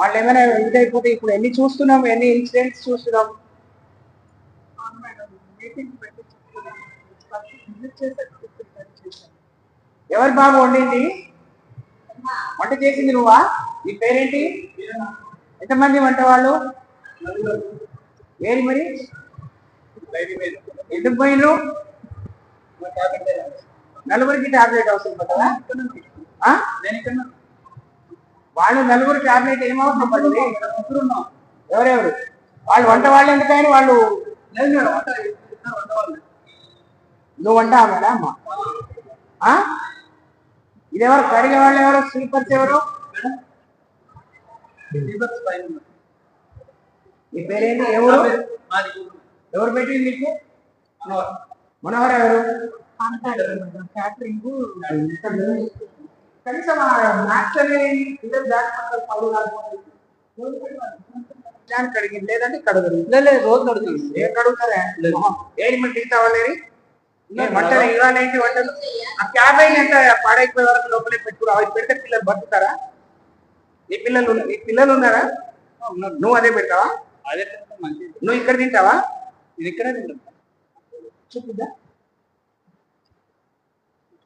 వాళ్ళు ఏమైనా ఇదైపోతే ఇప్పుడు ఎన్ని చూస్తున్నాం ఎన్ని ఇన్సిడెంట్స్ చూస్తున్నాం? ఎవరు బాబు వండింది? వంట చేసింది నువ్వా? నీ పేరేంటి? ఎంతమంది వంట వాళ్ళు? ఏది మరి? ఎందుకు పోయినరు నలుగురికి టాబ్లెట్ అవసరం కదా వాళ్ళు నలుగురు టాబ్లెట్ ఏమవసరం పడుతుంది ఎవరెవరు? వాళ్ళు వంట వాళ్ళు ఎందుకని వాళ్ళు నువ్వు వంట ఆమెనా అమ్మా? ఆ? ఇదెవరు? కడిగే వాళ్ళు ఎవరు? స్లీపర్స్ ఎవరు? నీ పేరేంటి? ఎవరు ఎవరు పెట్టింది నీకు? మనోహర్. ఎవరు? కనీసం మ్యాథ్స్ అనేది ఇద్దరు దాటిపక్కల పౌరు దానికి కడిగింది. లేదంటే కడగదు లేదు రోజు కడుగుతుంది. ఏం కడుగుతారా ఏది మరి కావాలని నేను వంటలు ఇవాళ ఏంటి వంటలు? ఆ క్యాబేజ్ ఎంత పాడైపోయే వరకు లోపలే పెట్టుకురా అవి పెడితే పిల్లలు బతుకుతారా? నీ పిల్లలు నీ పిల్లలు ఉన్నారా? నువ్వు అదే పెడతావా? అదే నువ్వు ఇక్కడ తింటావా? ఇది ఇక్కడే తింటాం చూపిద్దా?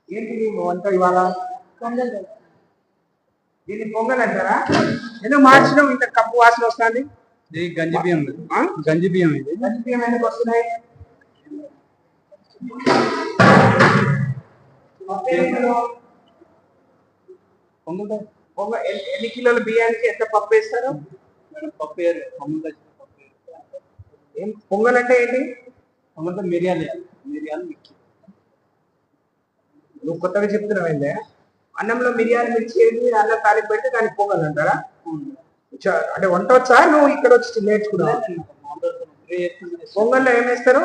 ఏంటి వంట ఇవాళ? దీన్ని పొంగల్ అంటారా? ఎందుకు మార్చడం ఇంత కప్పు వాసన వస్తుంది. ఇది గంజి బియ్యం? గంజి బియ్యం ఇది. మంచి బియ్యం ఎందుకు వస్తున్నాయి? ఎన్ని- కిలోల బియ్యానికి ఎంత పప్పు వేస్తారు? పప్పు వేయాలి. ఏం పొంగల్ అంటే ఏంటి? పొంగుతా మిరియాలు. మిరియాలు మిక్కి నువ్వు కొత్తగా చెప్తున్నావు ఏందే అన్నంలో మిరియాలు మిర్చి వేసి అన్నం తాలింపు పెడితే దానికి పొంగల్ అంటారా? అంటే వంట వచ్చా? నువ్వు ఇక్కడ వచ్చి నేర్చుకున్నావు? పొంగల్లో ఏం వేస్తారు?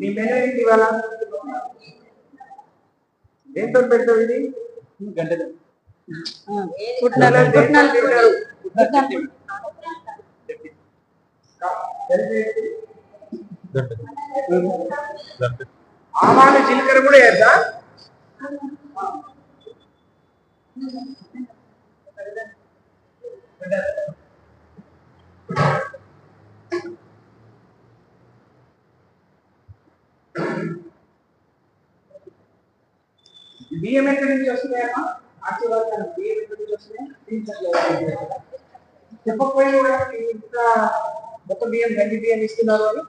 నీ మెనూ ఏంటి ఇవాళ? దేంతో పెడతావు ఇది? గంటలు. ఆవాలు జీలకర్ర కూడా వేద్దా బియ్యం ఎక్కడి నుంచి వస్తున్నాయమ్మా ఆశీర్వాదాలు. బియ్యం ఎక్కడి నుంచి వస్తున్నాయి? చెప్పకపోయిన ఇంత మొత్తం బియ్యం గండి బియ్యం ఇస్తున్నారు అని?